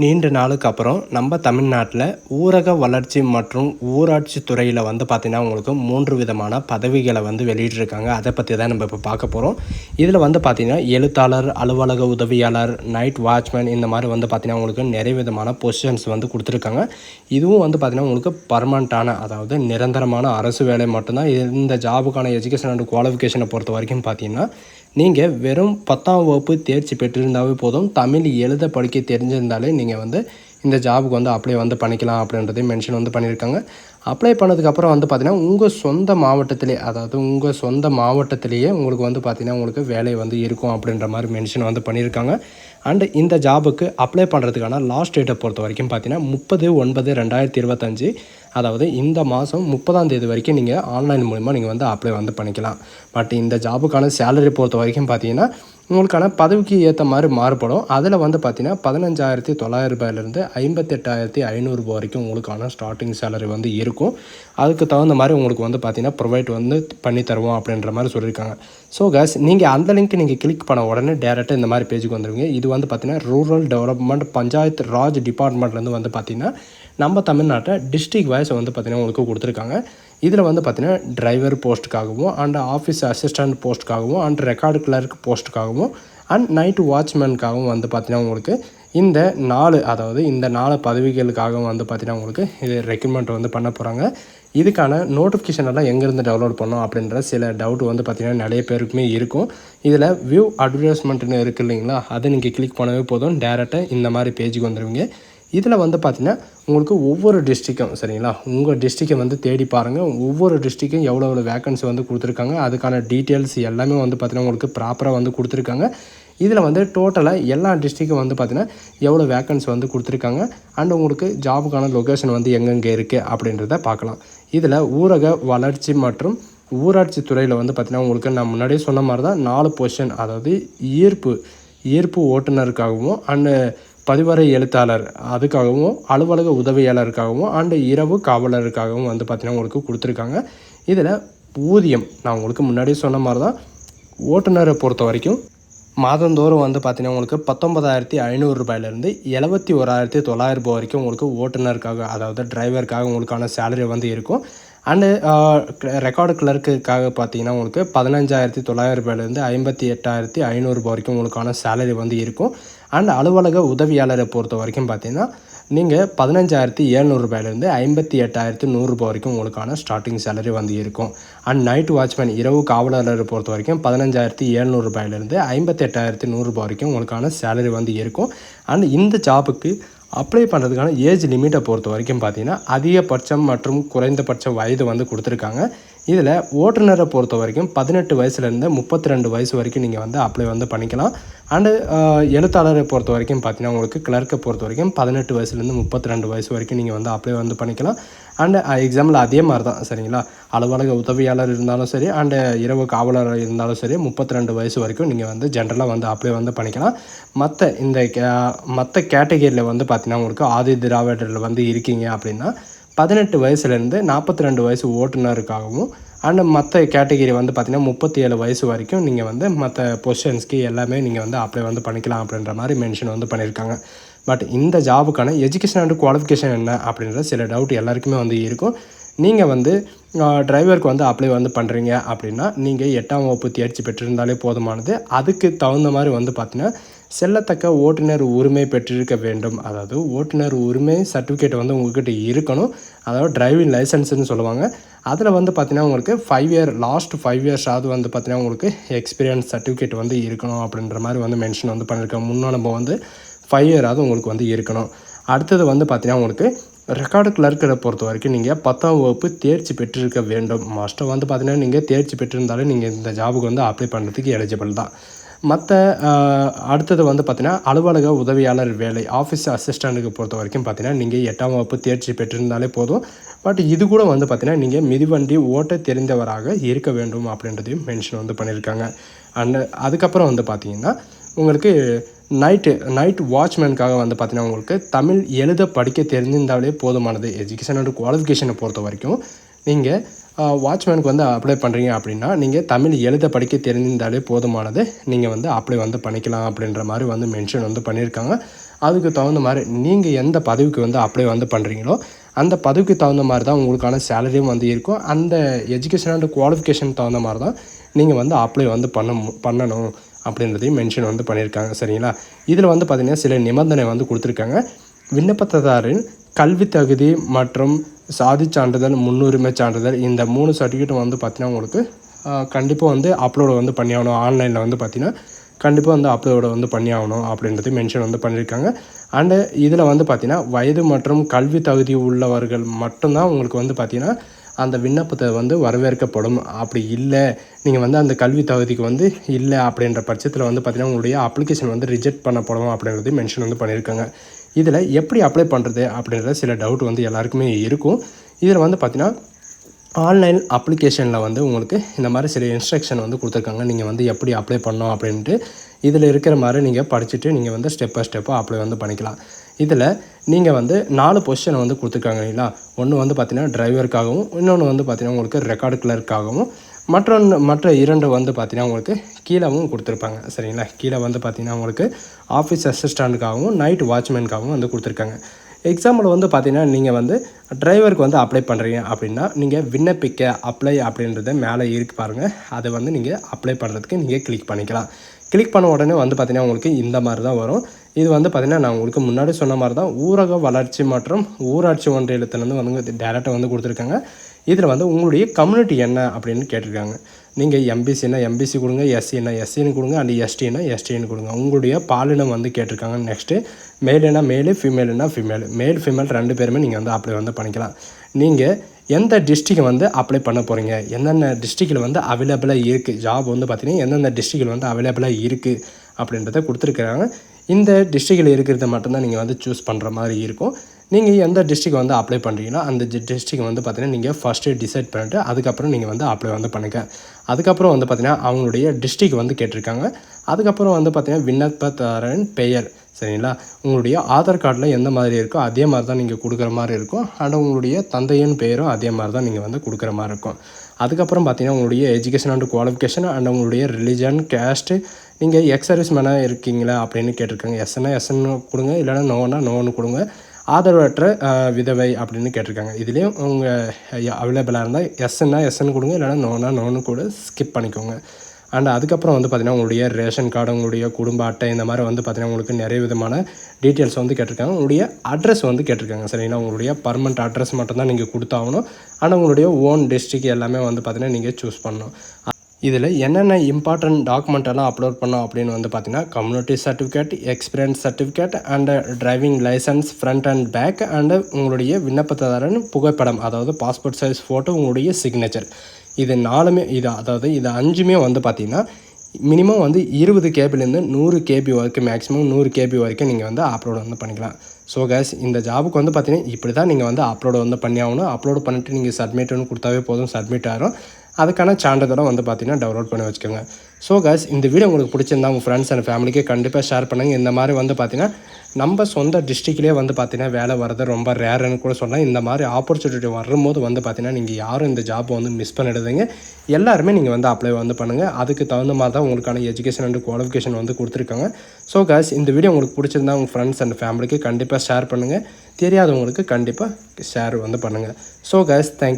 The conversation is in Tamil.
நீண்ட நாளுக்கு அப்புறம் நம்ம தமிழ்நாட்டில் ஊரக வளர்ச்சி மற்றும் ஊராட்சி துறையில் வந்து பார்த்திங்கன்னா உங்களுக்கு மூன்று விதமான பதவிகளை வந்து வெளியிட்ருக்காங்க அதை பற்றி தான் நம்ம இப்போ பார்க்க போகிறோம் இதில் வந்து பார்த்திங்கன்னா எழுத்தாளர் அலுவலக உதவியாளர் நைட் வாட்ச்மேன் இந்த மாதிரி வந்து பார்த்திங்கன்னா உங்களுக்கு நிறைய விதமான பொசிஷன்ஸ் வந்து கொடுத்துருக்காங்க. இதுவும் வந்து பார்த்திங்கன்னா உங்களுக்கு பர்மனண்ட்டான அதாவது நிரந்தரமான அரசு வேலை மட்டும்தான். இந்த ஜாபுக்கான எஜுகேஷன் அண்ட் குவாலிஃபிகேஷனை பொறுத்த வரைக்கும் பார்த்தீங்கன்னா நீங்கள் வெறும் பத்தாம் வகுப்பு தேர்ச்சி பெற்றிருந்தாவே போதும். தமிழ் எழுத படிக்க தெரிஞ்சிருந்தாலே நீங்கள் வந்து இந்த ஜாபுக்கு வந்து அப்ளை வந்து பண்ணிக்கலாம் அப்படின்றதையும் மென்ஷன் வந்து பண்ணியிருக்காங்க. அப்ளை பண்ணதுக்கப்புறம் வந்து பார்த்திங்கன்னா உங்கள் சொந்த மாவட்டத்திலே அதாவது உங்கள் சொந்த மாவட்டத்திலேயே உங்களுக்கு வந்து பார்த்திங்கன்னா உங்களுக்கு வேலை வந்து இருக்கும் அப்படின்ற மாதிரி மென்ஷன் வந்து பண்ணியிருக்காங்க. அண்டு இந்த ஜாபுக்கு அப்ளை பண்ணுறதுக்கான லாஸ்ட் டேட்டை பொறுத்த வரைக்கும் பார்த்தீங்கன்னா முப்பது ஒன்பது ரெண்டாயிரத்தி இருபத்தஞ்சி அதாவது இந்த மாதம் முப்பதாம் தேதி வரைக்கும் நீங்கள் ஆன்லைன் மூலிமா நீங்கள் வந்து அப்ளை வந்து பண்ணிக்கலாம். பட் இந்த ஜாபுக்கான சேலரி பொறுத்த வரைக்கும் பார்த்தீங்கன்னா உங்களுக்கான பதவிக்கு ஏற்ற மாதிரி மாறுபடும். அதில் வந்து பார்த்தீங்கன்னா பதினஞ்சாயிரத்தி தொள்ளாயிரம் ரூபாயிலேருந்து ஐம்பத்தெட்டாயிரத்தி ஐநூறுரூபா வரைக்கும் உங்களுக்கான ஸ்டார்டிங் சேலரி வந்து இருக்கும். அதுக்கு தகுந்த மாதிரி உங்களுக்கு வந்து பார்த்தீங்கன்னா ப்ரொவைட் வந்து பண்ணி தருவோம் அப்படின்ற மாதிரி சொல்லியிருக்காங்க. ஸோ கேஸ் நீங்கள் அந்த லிங்க் நீங்கள் கிளிக் பண்ண உடனே டேரெக்டாக இந்த மாதிரி பேஜுக்கு வந்துடுவீங்க இது வந்து பார்த்தீங்கன்னா ரூரல் டெவலப்மெண்ட் பஞ்சாயத்து ராஜ் டிபார்ட்மெண்ட்லேருந்து வந்து பார்த்தீங்கன்னா நம்ம தமிழ்நாட்டை டிஸ்ட்ரிக் வைஸ் வந்து பார்த்திங்கன்னா உங்களுக்கு கொடுத்துருக்காங்க. இதில் வந்து பார்த்திங்கன்னா டிரைவர் போஸ்ட்டுக்காகவும் அண்ட் ஆஃபீஸ் அசிஸ்டண்ட் போஸ்ட்டுக்காகவும் அண்ட் ரெக்கார்டு கிளர்க் போஸ்ட்டுக்காகவும் அண்ட் நைட்டு வாட்ச்மேனுக்காகவும் வந்து பார்த்திங்கன்னா உங்களுக்கு இந்த நாலு அதாவது இந்த நாலு பதவிகளுக்காகவும் வந்து பார்த்திங்கன்னா உங்களுக்கு இது ரெக்ரூட்மெண்ட் வந்து பண்ண போகிறாங்க இதுக்கான நோட்டிஃபிகேஷன் எல்லாம் எங்கேருந்து டவுன்லோட் பண்ணோம் அப்படின்ற சில டவுட் வந்து பார்த்திங்கன்னா நிறைய பேருக்குமே இருக்கும். இதில் வியூ அட்வர்டைஸ்மெண்ட்னு இருக்குது இல்லைங்களா? அதை நீங்கள் கிளிக் பண்ணவே போதும். டேரெக்டாக இந்த மாதிரி பேஜுக்கு வந்துடுவீங்க இதில் வந்து பார்த்திங்கன்னா உங்களுக்கு ஒவ்வொரு டிஸ்ட்ரிக்கும் சரிங்களா? உங்கள் டிஸ்ட்ரிக்கை வந்து தேடி பாருங்கள் ஒவ்வொரு டிஸ்ட்ரிக்கும் எவ்வளோ எவ்வளோ வேக்கன்சி வந்து கொடுத்துருக்காங்க. அதுக்கான டீட்டெயில்ஸ் எல்லாமே வந்து பார்த்திங்கன்னா உங்களுக்கு ப்ராப்பராக வந்து கொடுத்துருக்காங்க. இதில் வந்து டோட்டலாக எல்லா டிஸ்ட்ரிக்கும் வந்து பார்த்திங்கன்னா எவ்வளோ வேக்கன்ஸ் வந்து கொடுத்துருக்காங்க. அண்ட் உங்களுக்கு ஜாபுக்கான லொக்கேஷன் வந்து எங்கெங்கே இருக்குது அப்படின்றத பார்க்கலாம். இதில் ஊரக வளர்ச்சி மற்றும் ஊராட்சி துறையில் வந்து பார்த்திங்கன்னா உங்களுக்கு நான் முன்னாடியே சொன்ன மாதிரி தான் நாலு பொசிஷன் அதாவது ஈர்ப்பு ஈர்ப்பு ஓட்டுநருக்காகவும் அண்டு பதிவறை எழுத்தாளர். அதுக்காகவும் அலுவலக உதவியாளருக்காகவும் அண்டு இரவு காவலருக்காகவும் வந்து பார்த்திங்கன்னா உங்களுக்கு கொடுத்துருக்காங்க. இதில் ஊதியம் நான் உங்களுக்கு முன்னாடியே சொன்ன மாதிரி தான் ஓட்டுநரை பொறுத்த வரைக்கும் மாதந்தோறும் வந்து பார்த்திங்கன்னா உங்களுக்கு பத்தொன்பதாயிரத்தி ஐநூறுரூபாயிலேருந்து எழுபத்தி ஓராயிரத்தி தொள்ளாயிரம் ரூபாய் வரைக்கும் உங்களுக்கு ஓட்டுநருக்காக அதாவது டிரைவருக்காக உங்களுக்கான சேலரி வந்து இருக்கும். அண்டு ரெக்கார்டு கிளர்க்குக்காக பார்த்தீங்கன்னா உங்களுக்கு பதினஞ்சாயிரத்தி தொள்ளாயிரம் ரூபாயிலேருந்து ஐம்பத்தி எட்டாயிரத்தி ஐநூறுரூபா வரைக்கும் உங்களுக்கான சேலரி வந்து இருக்கும். அண்ட் அலுவலக உதவியாளரை பொறுத்த வரைக்கும் பார்த்தீங்கன்னா நீங்கள் பதினஞ்சாயிரத்தி ஏழ்நூறுபாயிலேருந்து ஐம்பத்தி எட்டாயிரத்து நூறுரூபா வரைக்கும் உங்களுக்கான ஸ்டார்டிங் சேலரி வந்து இருக்கும். அண்ட் நைட் வாட்ச்மேன் இரவு காவலரை பொறுத்த வரைக்கும் பதினஞ்சாயிரத்தி ஏழ்நூறுபாயிலேருந்து ஐம்பத்தி எட்டாயிரத்து நூறுரூபா வரைக்கும் உங்களுக்கான சேலரி வந்து இருக்கும். அண்ட் இந்த ஜாபுக்கு அப்ளை பண்ணுறதுக்கான ஏஜ் லிமிட்டை பொறுத்த வரைக்கும் பார்த்தீங்கன்னா அதிகபட்சம் மற்றும் குறைந்தபட்ச வயது வந்து கொடுத்துருக்காங்க. இதில் ஓட்டுநரை பொறுத்த வரைக்கும் பதினெட்டு வயசுலேருந்து முப்பத்தி ரெண்டு வயசு வரைக்கும் நீங்கள் வந்து அப்ளை வந்து பண்ணிக்கலாம். அண்டு எழுத்தாளரை பொறுத்த வரைக்கும் பார்த்தீங்கன்னா உங்களுக்கு கிளர்க்கை பொறுத்த வரைக்கும் பதினெட்டு வயசுலேருந்து முப்பத்தி ரெண்டு வயசு வரைக்கும் நீங்கள் வந்து அப்ளை வந்து பண்ணிக்கலாம். அண்டு எக்ஸாம்பிள் அதே மாதிரி தான் சரிங்களா? அலுவலக உதவியாளர் இருந்தாலும் சரி அண்டு இரவு காவலர் இருந்தாலும் சரி முப்பத்தி ரெண்டு வயசு வரைக்கும் நீங்கள் வந்து ஜென்ரலாக வந்து அப்ளை வந்து பண்ணிக்கலாம். மற்ற இந்த கே மற்ற கேட்டகரியில் வந்து பார்த்தீங்கன்னா உங்களுக்கு ஆதி திராவிடரில் வந்து இருக்கீங்க அப்படின்னா பதினெட்டு வயசுலேருந்து நாற்பத்தி ரெண்டு வயசு ஓட்டுநருக்காகவும் அண்ட் மற்ற கேட்டகிரி வந்து பார்த்திங்கன்னா முப்பத்தி ஏழு வயசு வரைக்கும் நீங்கள் வந்து மற்ற பொசிஷன்ஸ்க்கு எல்லாமே நீங்கள் வந்து அப்ளை வந்து பண்ணிக்கலாம் அப்படின்ற மாதிரி மென்ஷன் வந்து பண்ணியிருக்காங்க. பட் இந்த ஜாபுக்கான எஜுகேஷன் அண்ட் குவாலிஃபிகேஷன் என்ன அப்படின்ற சில டவுட் எல்லாருக்குமே வந்து இருக்கும். நீங்கள் வந்து டிரைவருக்கு வந்து அப்ளை வந்து பண்ணுறீங்க அப்படின்னா நீங்கள் எட்டாம் வகுப்பு தேர்ச்சி பெற்றிருந்தாலே போதுமானது. அதுக்கு தகுந்த மாதிரி வந்து பார்த்திங்கன்னா செல்லத்தக்க ஓட்டுநர் உரிமை பெற்றிருக்க வேண்டும். அதாவது ஓட்டுநர் உரிமை சர்டிஃபிகேட் வந்து உங்கள்கிட்ட இருக்கணும். அதாவது டிரைவிங் லைசன்ஸ்னு சொல்லுவாங்க. அதில் வந்து பார்த்திங்கன்னா உங்களுக்கு ஃபைவ் இயர் லாஸ்ட் ஃபைவ் இயர்ஸாவது வந்து பார்த்திங்கன்னா உங்களுக்கு எக்ஸ்பீரியன்ஸ் சர்டிஃபிகேட் வந்து இருக்கணும் அப்படின்ற மாதிரி வந்து மென்ஷன் வந்து பண்ணியிருக்கேன் முன்னனுபவம் வந்து ஃபைவ் இயராவது உங்களுக்கு வந்து இருக்கணும். அடுத்தது வந்து பார்த்திங்கன்னா உங்களுக்கு ரெக்கார்டு கிளர்க்கரை பொறுத்த வரைக்கும் நீங்கள் பத்தாம் வகுப்பு தேர்ச்சி பெற்றிருக்க வேண்டும். மாஸ்டர் வந்து பார்த்தீங்கன்னா நீங்கள் தேர்ச்சி பெற்றிருந்தாலே நீங்கள் இந்த ஜாபுக்கு வந்து அப்ளை பண்ணுறதுக்கு எலிஜிபிள் தான். மற்ற அடுத்தது வந்து பார்த்திங்கன்னா அலுவலக உதவியாளர் வேலை ஆஃபீஸ் அசிஸ்டண்ட்டுக்கு பொறுத்த வரைக்கும் பார்த்தீங்கன்னா நீங்கள் எட்டாம் வகுப்பு தேர்ச்சி பெற்றிருந்தாலே போதும். பட் இது கூட வந்து பார்த்திங்கன்னா நீங்கள் மிதிவண்டி ஓட்ட தெரிந்தவராக இருக்க வேண்டும் அப்படின்றதையும் மென்ஷன் வந்து பண்ணியிருக்காங்க. அண்ட் அதுக்கப்புறம் வந்து பார்த்திங்கன்னா உங்களுக்கு நைட்டு நைட் வாட்ச்மேனுக்காக வந்து பார்த்தீங்கன்னா உங்களுக்கு தமிழ் எழுத படிக்க தெரிஞ்சிருந்தாலே போதுமானது. எஜுகேஷன் அண்ட் குவாலிஃபிகேஷனை பொறுத்த வரைக்கும் நீங்கள் வாட்ச்மேனுக்கு வந்து அப்ளை பண்ணுறீங்க அப்படின்னா நீங்கள் தமிழ் எழுத படிக்க தெரிஞ்சிருந்தாலே போதுமானது. நீங்கள் வந்து அப்ளை வந்து பண்ணிக்கலாம் அப்படின்ற மாதிரி வந்து மென்ஷன் வந்து பண்ணியிருக்காங்க அதுக்கு தகுந்த மாதிரி நீங்கள் எந்த பதவிக்கு வந்து அப்ளை வந்து பண்ணுறீங்களோ அந்த பதவிக்கு தகுந்த மாதிரி தான் உங்களுக்கான சேலரியும் வந்து இருக்கும். அந்த எஜுகேஷன் அண்ட் குவாலிஃபிகேஷன் தகுந்த மாதிரி தான் நீங்கள் வந்து அப்ளை வந்து பண்ண மு- பண்ணணும் அப்படின்றதையும் மென்ஷன் வந்து பண்ணியிருக்காங்க சரிங்களா? இதில் வந்து பார்த்திங்கன்னா சில நிபந்தனை வந்து கொடுத்துருக்காங்க. விண்ணப்பத்ததாரின் கல்வி தகுதி மற்றும் சாதி சான்றிதழ் முன்னுரிமை சான்றிதழ் இந்த மூணு சர்டிஃபிகேட்டும் வந்து பார்த்தீங்கன்னா உங்களுக்கு கண்டிப்பாக வந்து அப்லோடு வந்து பண்ணி ஆகணும் ஆன்லைனில் வந்து பார்த்தீங்கன்னா கண்டிப்பாக வந்து அப்லோடு வந்து பண்ணி ஆகணும் அப்படின்றது மென்ஷன் வந்து பண்ணியிருக்காங்க. அண்டு இதில் வந்து பார்த்தீங்கன்னா வயது மற்றும் கல்வி தகுதி உள்ளவர்கள் மட்டும்தான் உங்களுக்கு வந்து பார்த்திங்கன்னா அந்த விண்ணப்பத்தை வந்து வரவேற்கப்படும். அப்படி இல்லை நீங்கள் வந்து அந்த கல்வி தகுதிக்கு வந்து இல்லை அப்படின்ற பட்சத்தில் வந்து பார்த்தீங்கன்னா உங்களுடைய அப்ளிகேஷன் வந்து ரிஜெக்ட் பண்ணப்படும் அப்படின்றது மென்ஷன் வந்து பண்ணியிருக்காங்க. இதில் எப்படி அப்ளை பண்ணுறது அப்படின்ற சில டவுட் வந்து எல்லாருக்குமே இருக்கும். இதில் வந்து பார்த்தீங்கன்னா ஆன்லைன் அப்ளிகேஷனில் வந்து உங்களுக்கு இந்த மாதிரி சில இன்ஸ்ட்ரக்ஷன் வந்து கொடுத்துருக்காங்க. நீங்கள் வந்து எப்படி அப்ளை பண்ணோம் அப்படின்ட்டு இதில் இருக்கிற மாதிரி நீங்கள் படிச்சுட்டு நீங்கள் வந்து ஸ்டெப் பை ஸ்டெப்பாக அப்ளை வந்து பண்ணிக்கலாம். இதில் நீங்கள் வந்து நாலு பொசிஷனை வந்து கொடுத்துருக்காங்க இல்லைங்களா? ஒன்று வந்து பார்த்தீங்கன்னா டிரைவருக்காகவும் இன்னொன்று வந்து பார்த்தீங்கன்னா உங்களுக்கு ரெக்கார்டு கிளர்க்காகவும் மற்றொன்று மற்ற இரண்டு வந்து பார்த்தீங்கன்னா உங்களுக்கு கீழேவும் கொடுத்துருப்பாங்க. சரிங்களா? கீழே வந்து பார்த்தீங்கன்னா உங்களுக்கு ஆஃபீஸ் அசிஸ்டண்ட்டுக்காகவும் நைட் வாட்ச்மேனுக்காகவும் வந்து கொடுத்துருக்காங்க. எக்ஸாம்பிள் வந்து பார்த்தீங்கன்னா நீங்கள் வந்து டிரைவருக்கு வந்து அப்ளை பண்ணுறீங்க அப்படின்னா நீங்கள் விண்ணப்பிக்க அப்ளை அப்படின்றத மேலே இருக்கு பாருங்கள் அதை வந்து நீங்கள் அப்ளை பண்ணுறதுக்கு நீங்கள் கிளிக் பண்ணிக்கலாம். கிளிக் பண்ண உடனே வந்து பார்த்தீங்கன்னா உங்களுக்கு இந்த மாதிரி தான் வரும். இது வந்து பார்த்தீங்கன்னா நான் உங்களுக்கு முன்னாடி சொன்ன மாதிரி தான் ஊரக வளர்ச்சி மற்றும் ஊராட்சி ஒன்றியத்திலேருந்து வந்து டேரெக்டாக வந்து கொடுத்துருக்காங்க. இதில் வந்து உங்களுடைய கம்யூனிட்டி என்ன அப்படின்னு கேட்டிருக்காங்க. நீங்கள் எம்பிசினா எம்பிசி கொடுங்க எஸ்சினா எஸ்சின்னு கொடுங்க அண்ட் எஸ்டினா எஸ்டின்னு கொடுங்க. உங்களுடைய பாலினம் வந்து கேட்டிருக்காங்க. நெக்ஸ்ட்டு மேலுனா மேலு ஃபீமேலுனா ஃபீமேல் மேல் ஃபீமேல் ரெண்டு பேருமே நீங்கள் வந்து அப்ளை வந்து பண்ணிக்கலாம். நீங்கள் எந்த டிஸ்ட்ரிக்ட் வந்து அப்ளை பண்ண போகிறீங்க எந்தெந்த டிஸ்ட்ரிக்டில் வந்து அவைலபிளாக இருக்குது ஜாப் வந்து பார்த்தீங்கன்னா எந்தெந்த டிஸ்ட்ரிக்டில் வந்து அவைலபிளாக இருக்குது அப்படின்றத கொடுத்துருக்குறாங்க. இந்த டிஸ்ட்ரிக்டில் இருக்கிறத மட்டும்தான் நீங்கள் வந்து சூஸ் பண்ணுற மாதிரி இருக்கும். நீங்கள் எந்த டிஸ்ட்ரிக் வந்து அப்ளை பண்ணுறீங்களோ அந்த டிஸ்ட்ரிக் வந்து பார்த்தீங்கன்னா நீங்கள் ஃபஸ்ட்டு டிசைட் பண்ணிட்டு அதுக்கப்புறம் நீங்கள் வந்து அப்ளை வந்து பண்ணுங்கள் அதுக்கப்புறம் வந்து பார்த்தீங்கன்னா அவங்களுடைய டிஸ்ட்ரிக் வந்து கேட்டிருக்காங்க. அதுக்கப்புறம் வந்து பார்த்தீங்கன்னா விண்ணப்பதாரன் பெயர் சரிங்களா? உங்களுடைய ஆதார் கார்டில் எந்த மாதிரி இருக்கோ அதே மாதிரி தான் நீங்கள் கொடுக்குற மாதிரி இருக்கும். அண்ட் உங்களுடைய தந்தையின் பெயரும் அதே மாதிரி தான் நீங்கள் வந்து கொடுக்குற மாதிரி இருக்கும். அதுக்கப்புறம் பார்த்தீங்கன்னா உங்களுடைய எஜுகேஷன் அண்ட் குவாலிஃபிகேஷன் அண்ட் உங்களுடைய ரிலிஜன் கேஸ்ட்டு நீங்கள் எக்ஸ் சர்வீஸ் மேனாக இருக்கீங்களா அப்படின்னு கேட்டிருக்காங்க. எஸ்என்னா எஸ்என்னு கொடுங்க இல்லைன்னா நோனா நோன்னு கொடுங்க. ஆதரவற்ற விதவை அப்படின்னு கேட்டிருக்காங்க. இதுலேயும் உங்கள் அவைலபிளாக இருந்தால் எஸ்என்னா எஸ்என்னு கொடுங்க இல்லைன்னா நோனா நோன்னு கூட ஸ்கிப் பண்ணிக்கோங்க. அண்ட் அதுக்கப்புறம் வந்து பார்த்திங்கன்னா உங்களுடைய ரேஷன் கார்டு உங்களுடைய குடும்ப அட்டை இந்த மாதிரி வந்து பார்த்திங்கன்னா உங்களுக்கு நிறைய விதமான டீட்டெயில்ஸ் வந்து கேட்டிருக்காங்க. உங்களுடைய அட்ரஸ் வந்து கேட்டிருக்காங்க. சரிங்களா? உங்களுடைய பர்மனெண்ட் அட்ரஸ் மட்டும் தான் நீங்கள் கொடுத்தாகணும். ஆனால் உங்களுடைய ஓன் டிஸ்ட்ரிக் எல்லாமே வந்து பார்த்தீங்கன்னா நீங்கள் சூஸ் பண்ணணும். இதில் என்னென்ன இம்பார்ட்டன்ட் டாக்குமெண்ட் எல்லாம் அப்லோட் பண்ணோம் அப்படின்னு வந்து பார்த்தீங்கன்னா community certificate experience certificate and driving licence front and back and உங்களுடைய விண்ணப்பதாரன் புகைப்படம் அதாவது பாஸ்போர்ட் சைஸ் ஃபோட்டோ உங்களுடைய சிக்னேச்சர் இது நாலுமே இது அதாவது இது அஞ்சுமே வந்து பார்த்தீங்கன்னா மினிமம் வந்து இருபது கேபிலேருந்து நூறு கேபி வரைக்கும் மேக்ஸிமம் நூறு கேபி வரைக்கும் நீங்கள் வந்து அப்லோட் வந்து பண்ணிக்கலாம். ஸோ கேஸ் இந்த ஜாபுக்கு வந்து பார்த்தீங்கன்னா இப்படி தான் நீங்கள் வந்து அப்லோட் வந்து பண்ணி ஆகணும். அப்லோட் பண்ணிட்டு நீங்கள் சப்மிட்னு கொடுத்தாவே போதும் சப்மிட் ஆகிரும் அதுக்கான சான்றிதழும் வந்து பார்த்தீங்கன்னா டவுன்லோட் பண்ணி வச்சுக்கோங்க. ஸோ guys இந்த வீடியோ உங்களுக்கு பிடிச்சிருந்தா உங்கள் ஃப்ரெண்ட்ஸ் அண்ட் ஃபேமிலிக்கு கண்டிப்பாக ஷேர் பண்ணுங்கள் இந்த மாதிரி வந்து பார்த்தீங்கன்னா நம்ம சொந்த டிஸ்ட்ரிக்ட்லேயே வந்து பார்த்தீங்கன்னா வேலை வர்றது ரொம்ப ரேர்னு கூட சொல்லலாம். இந்த மாதிரி ஆப்பர்ச்சுனிட்டி வரும்போது வந்து பார்த்தீங்கன்னா நீங்கள் யாரும் இந்த ஜாப்பை வந்து மிஸ் பண்ணிடுதுங்க. எல்லாருமே நீங்கள் வந்து அப்ளை வந்து பண்ணுங்கள் அதுக்கு தகுந்த மாதிரி தான் உங்களுக்கான எஜுகேஷன் அண்ட் குவாலிஃபிகேஷன் வந்து கொடுத்துருக்காங்க. ஸோ guys இந்த வீடியோ உங்களுக்கு பிடிச்சிருந்தா உங்கள் ஃப்ரெண்ட்ஸ் அண்ட் ஃபேமிலிக்கு கண்டிப்பாக ஷேர் பண்ணுங்கள் தெரியாதவங்களுக்கு கண்டிப்பாக ஷேர் வந்து பண்ணுங்கள் ஸோ guys தேங்க்